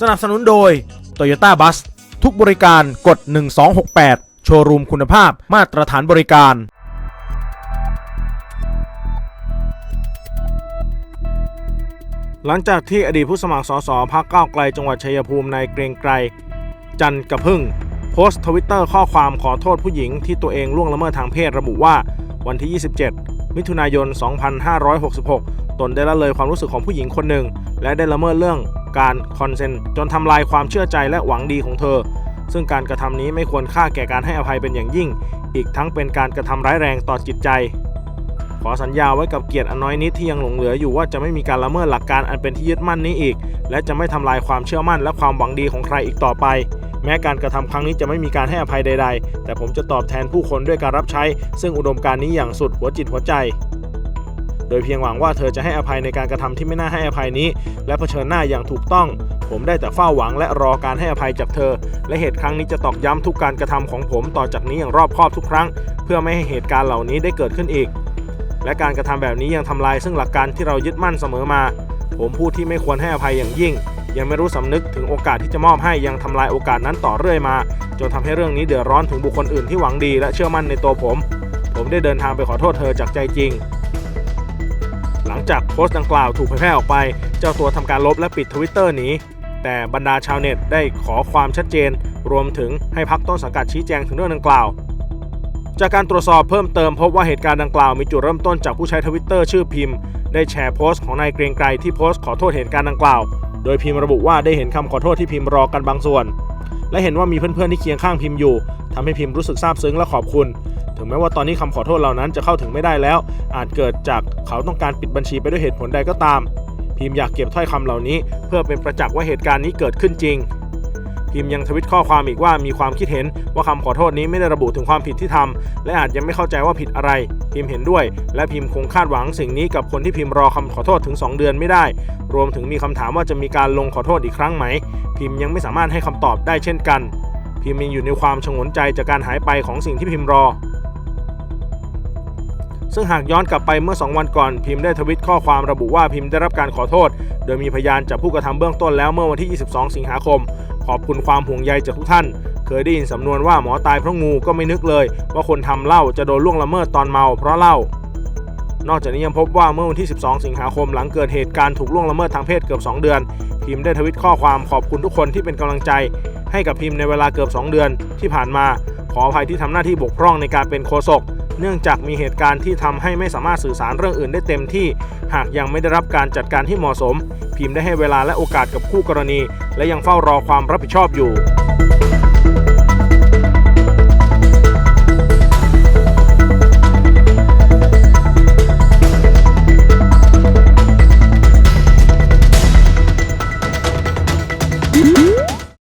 สนับสนุนโดย Toyota Bus ทุกบริการกด 1268 โชว์รูมคุณภาพมาตรฐานบริการ หลังจากที่อดีตผู้สมัครสสพักก้าวไกลจังหวัดชัยภูมินายเกรียงไกรจันกระพึ่ง โพสต์ทวิตเตอร์ข้อความขอโทษผู้หญิงที่ตัวเองล่วงละเมิดทางเพศระบุว่าวันที่ 27 มิถุนายน 2566 ตนได้ละเลยความรู้สึกของผู้หญิงคนหนึ่ง และได้ละเมิดเรื่อง การคอนเซนต์จนทำลายความเชื่อใจและหวังดีของเธอ ซึ่งการกระทำนี้ไม่ควรค่าแก่การให้อภัยเป็นอย่างยิ่ง อีกทั้งเป็นการกระทำร้ายแรงต่อจิตใจ ขอสัญญาไว้กับเกียรติอันน้อยนิดที่ยังหลงเหลืออยู่ว่าจะไม่มีการละเมิดหลักการอันเป็นที่ยึดมั่นนี้อีก และจะไม่ทำลายความเชื่อมั่นและความหวังดีของใครอีกต่อไปแม้การกระทำครั้งนี้จะไม่มีการให้อภัยใด ๆ แต่ผมจะตอบแทนผู้คนด้วยการรับใช้ ซึ่งอุดมการณ์นี้อย่างสุดหัวจิตหัวใจ โดยเพียงหวังว่าเธอจะให้อภัยในการกระทำที่ไม่น่าให้อภัยนี้ และเผชิญหน้าอย่างถูกต้อง ผมได้แต่เฝ้าหวังและรอการให้อภัยจากเธอ และเหตุครั้งนี้จะตอกย้ำทุกการกระทำของผมต่อจากนี้อย่างรอบคอบทุกครั้ง เพื่อไม่ให้เหตุการณ์เหล่านี้ได้เกิดขึ้นอีก และการกระทำแบบนี้ยังทำลายซึ่งหลักการที่เรายึดมั่นเสมอมา ผมผู้ที่ไม่ควรให้อภัยอย่างยิ่ง ยังไม่รู้สำนึกถึงโอกาสที่จะมอบให้ยังทำลายโอกาสนั้นต่อเรื่อยมาจนทำให้เรื่องนี้เดือดร้อนถึงบุคคลอื่นที่หวังดีและเชื่อมั่นในตัวผม ผมได้เดินทางไปขอโทษเธอจากใจจริง จากโพสต์ดังกล่าวถูกเผยแพร่ออกไป เจ้าตัวทำการลบและปิดทวิตเตอร์หนี้แต่บรรดาชาวเน็ตได้ขอความชัดเจน รวมถึงให้พักต้นสังกัดชี้แจงถึงเรื่องดังกล่าว จากการตรวจสอบเพิ่มเติมพบว่าเหตุการณ์ดังกล่าวมีจุดเริ่มต้นจากผู้ใช้ทวิตเตอร์ชื่อพิมพ์ ได้แชร์โพสต์ของนายเกรียงไกรที่โพสต์ขอโทษเหตุการณ์ดังกล่าว โดยพิมพ์ระบุว่าได้เห็นคำขอโทษที่พิมพ์รอกันบางส่วน และเห็นว่ามีเพื่อนๆที่เคียงข้างพิมพ์อยู่ทำให้พิมพ์รู้สึกซาบซึ้งและขอบคุณ ถึงแม้ว่าตอนนี้คำขอโทษเหล่านั้นจะเข้าถึงไม่ได้แล้ว อาจเกิดจากเขาต้องการปิดบัญชีไปด้วยเหตุผลใดก็ตาม พิมพ์อยากเก็บถ้อยคำเหล่านี้ เพื่อเป็นประจักษ์ว่าเหตุการณ์นี้เกิดขึ้นจริง พิมพ์ยังทวิตข้อความอีกว่ามีความคิดเห็นว่าคำขอโทษนี้ไม่ได้ระบุถึงความผิดที่ทำและอาจยังไม่เข้าใจว่าผิดอะไร พิมพ์เห็นด้วย และพิมพ์คงคาดหวังสิ่งนี้กับคนที่พิมพ์รอคำขอโทษถึง 2 เดือนไม่ได้ รวมถึงมีคำถามว่าจะมีการลงขอโทษอีกครั้งไหม พิมพ์ยังไม่สามารถให้คำตอบได้เช่นกันพิมพ์ยังอยู่ในความชงนใจจากการหายไปของสิ่งที่พิมพ์รอ ซึ่งหากย้อนกลับไปเมื่อ 2 วันก่อนพิมพ์ได้ทวิตข้อความระบุว่าพิมพ์ได้รับการขอโทษ โดยมีพยานจากผู้กระทำเบื้องต้นแล้วเมื่อวันที่ 22 สิงหาคม ขอบคุณความห่วงใยจากทุกท่าน เคยได้ยินสำนวนว่าหมอตายเพราะงูก็ไม่นึกเลย ว่าคนทำเหล้าจะโดนล่วงละเมิดตอนเมาเพราะเหล้านอกจากนี้ยังพบว่าเมื่อวันที่ 12 สิงหาคมหลังเกิดเหตุการณ์ถูกล่วงละเมิดทางเพศเกือบ 2 เดือน พิมพ์ได้ทวิตข้อความขอบคุณทุกคนที่เป็นกำลังใจ ให้กับพิมพ์ในเวลาเกือบ 2 เดือนที่ผ่านมา ขออภัยที่ทำหน้าที่บกพร่องในการเป็นโฆษก เนื่องจากมีเหตุการณ์ที่ทำให้ไม่สามารถสื่อสารเรื่องอื่นได้เต็มที่ หากยังไม่ได้รับการจัดการที่เหมาะสม พิมพ์ได้ให้เวลาและโอกาสกับคู่กรณี และยังเฝ้ารอความรับผิดชอบอยู่